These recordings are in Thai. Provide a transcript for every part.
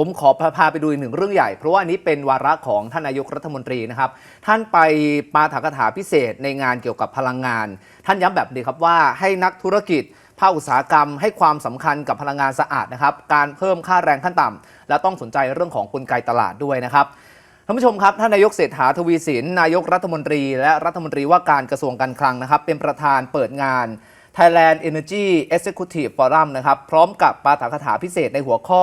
ผมขอพาไปดูอีกหนึ่งเรื่องใหญ่ เพราะว่าอันนี้เป็นวาระของท่านนายกรัฐมนตรีนะครับ ท่านไปปาฐกถาพิเศษในงานเกี่ยวกับพลังงาน ท่านย้ำแบบนี้ครับว่าให้นักธุรกิจภาคอุตสาหกรรมให้ความสำคัญกับพลังงานสะอาดนะครับ การเพิ่มค่าแรงขั้นต่ำและต้องสนใจเรื่องของกลไกตลาดด้วยนะครับท่านผู้ชมครับท่านนายกเศรษฐาทวีสินนายกรัฐมนตรี และรัฐมนตรีว่าการกระทรวงการคลังนะครับ เป็นประธานเปิดงาน Thailand Energy Executive Forum นะครับพร้อมกับปาฐกถาพิเศษในหัวข้อ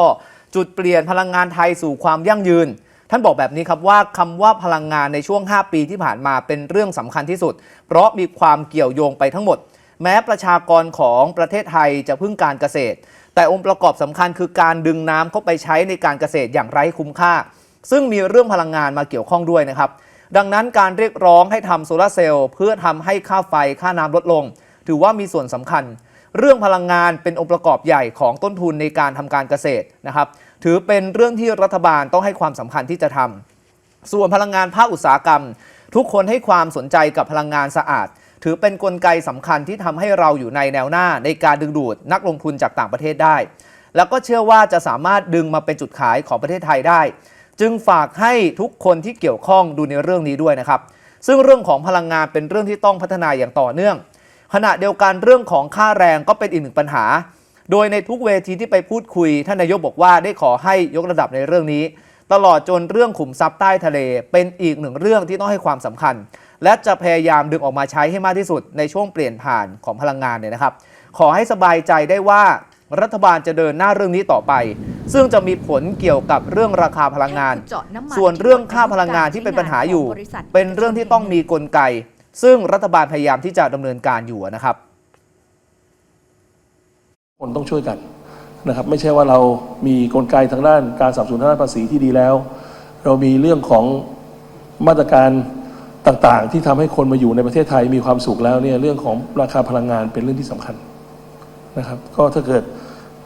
จุดเปลี่ยนพลังงานไทยสู่ความยั่งยืน ท่านบอกแบบนี้ครับว่าคำว่าพลังงานในช่วง 5 ปีที่ผ่านมาเป็นเรื่องสำคัญที่สุด เพราะมีความเกี่ยวโยงไปทั้งหมด แม้ประชากรของประเทศไทยจะพึ่งการเกษตร แต่องค์ประกอบสำคัญคือการดึงน้ำเข้าไปใช้ในการเกษตรอย่างไร้คุ้มค่า ซึ่งมีเรื่องพลังงานมาเกี่ยวข้องด้วยนะครับดังนั้นการเรียกร้องให้ทำโซลาร์เซลล์เพื่อทำให้ค่าไฟค่าน้ำลดลง ถือว่ามีส่วนสำคัญ เรื่องพลังงานเป็นองค์ประกอบใหญ่ของต้นทุนในการทำการเกษตรนะครับถือเป็นเรื่องที่รัฐบาลต้องให้ความสำคัญที่จะทำส่วนพลังงานภาคอุตสาหกรรม ทุกคนให้ความสนใจกับพลังงานสะอาด ถือเป็นนกลไกสำคัญที่ทำให้เราอยู่ในแนวหน้าในการดึงดูดนักลงทุนจากต่างประเทศได้ แล้วก็เชื่อว่าจะสามารถดึงมาเป็นจุดขายของประเทศไทยได้ จึงฝากให้ทุกคนที่เกี่ยวข้องดูในเรื่องนี้ด้วยนะครับซึ่งเรื่องของพลังงานเป็นเรื่องที่ต้องพัฒนาอย่างต่อเนื่อง ขณะเดียวกันเรื่องของค่าแรงก็เป็นอีกหนึ่งปัญหา โดยในทุกเวทีที่ไปพูดคุย ท่านนายกบอกว่าได้ขอให้ยกระดับในเรื่องนี้ ตลอดจนเรื่องขุมทรัพย์ใต้ทะเล เป็นอีกหนึ่งเรื่องที่ต้องให้ความสำคัญ และจะพยายามดึงออกมาใช้ให้มากที่สุดในช่วงเปลี่ยนผ่านของพลังงานเนี่ยนะครับ ขอให้สบายใจได้ว่ารัฐบาลจะเดินหน้าเรื่องนี้ต่อไป ซึ่งจะมีผลเกี่ยวกับเรื่องราคาพลังงานน้ำมันส่วนเรื่องค่าพลังงานที่เป็นปัญหาอยู่ เป็นเรื่องที่ต้องมีกลไก ซึ่งรัฐบาลพยายามที่จะดำเนินการอยู่นะครับ คนต้องช่วยกันนะครับไม่ใช่ว่าเรามีกลไกทางด้านการสับสนทางด้านภาษีที่ดีแล้ว เรามีเรื่องของมาตรการต่างๆ ที่ทำให้คนมาอยู่ในประเทศไทยมีความสุขแล้วเนี่ยเรื่องของราคาพลังงานเป็นเรื่องที่สำคัญนะครับ ก็ถ้าเกิด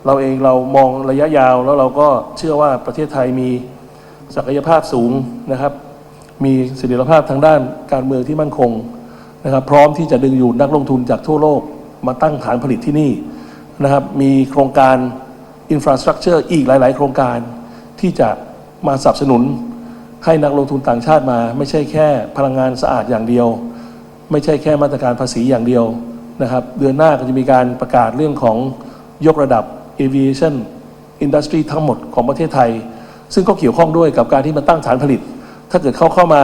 เราเองเรามองระยะยาวแล้วเราก็เชื่อว่าประเทศไทยมีศักยภาพสูงนะครับ มีเสถียรภาพทางด้านการเมืองที่มั่นคง นะครับพร้อมที่จะดึงอยู่นักลงทุนจากทั่วโลกมาตั้งฐานผลิตที่นี่นะครับมีโครงการอินฟราสตรักเจอร์อีกหลาย ๆ โครงการที่จะมาสนับสนุนให้นักลงทุนต่างชาติมา ไม่ใช่แค่พลังงานสะอาดอย่างเดียว ไม่ใช่แค่มาตรการภาษีอย่างเดียวนะครับเดือนหน้าก็จะมีการประกาศเรื่องของยกระดับ aviation industry ทั้งหมดของประเทศไทย ซึ่งก็เกี่ยวข้องด้วยกับการที่มาตั้งฐานผลิต ถ้าเกิดเขาเข้ามา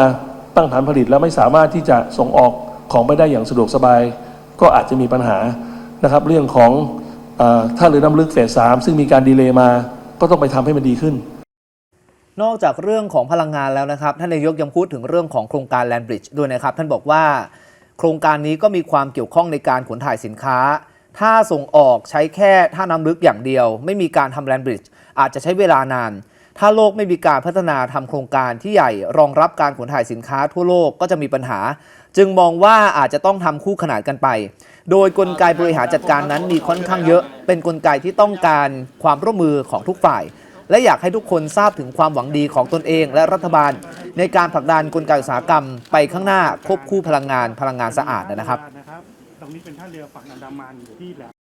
ตั้งฐานผลิตแล้วไม่สามารถที่จะส่งออก ของไปได้อย่างสะดวกสบาย ก็อาจจะมีปัญหานะครับ เรื่องของอท่าเรือน้ำลึกเฟสสามซึ่งมีการดีเลย์มาก็ต้องไปทำให้มันดีขึ้น นอกจากเรื่องของพลังงานแล้วนะครับ ท่านนายกยังพูดถึงเรื่องของโครงการแลนบริดจ์ด้วยนะครับ ท่านบอกว่า โครงการนี้ก็มีความเกี่ยวข้องในการขนถ่ายสินค้า ถ้าส่งออกใช้แค่ท่าน้ำลึกอย่างเดียว ไม่มีการทำแลนบริดจ์อาจจะใช้เวลานาน ถ้าโลกไม่มีการพัฒนาทำโครงการที่ใหญ่รองรับการขนถ่ายสินค้าทั่วโลกก็จะมีปัญหา จึงมองว่าอาจจะต้องทำคู่ขนานกันไป โดยกลไกบริหารจัดการนั้นมีค่อนข้างเยอะ เป็นกลไกที่ต้องการความร่วมมือของทุกฝ่าย และอยากให้ทุกคนทราบถึงความหวังดีของตนเองและรัฐบาล ในการผลักดันกลไกอุตสาหกรรม ไปข้างหน้าควบคู่พลังงานพลังงานสะอาดนะครับตรงนี้เป็นท่าเรือฝั่งอันดามันที่แหลม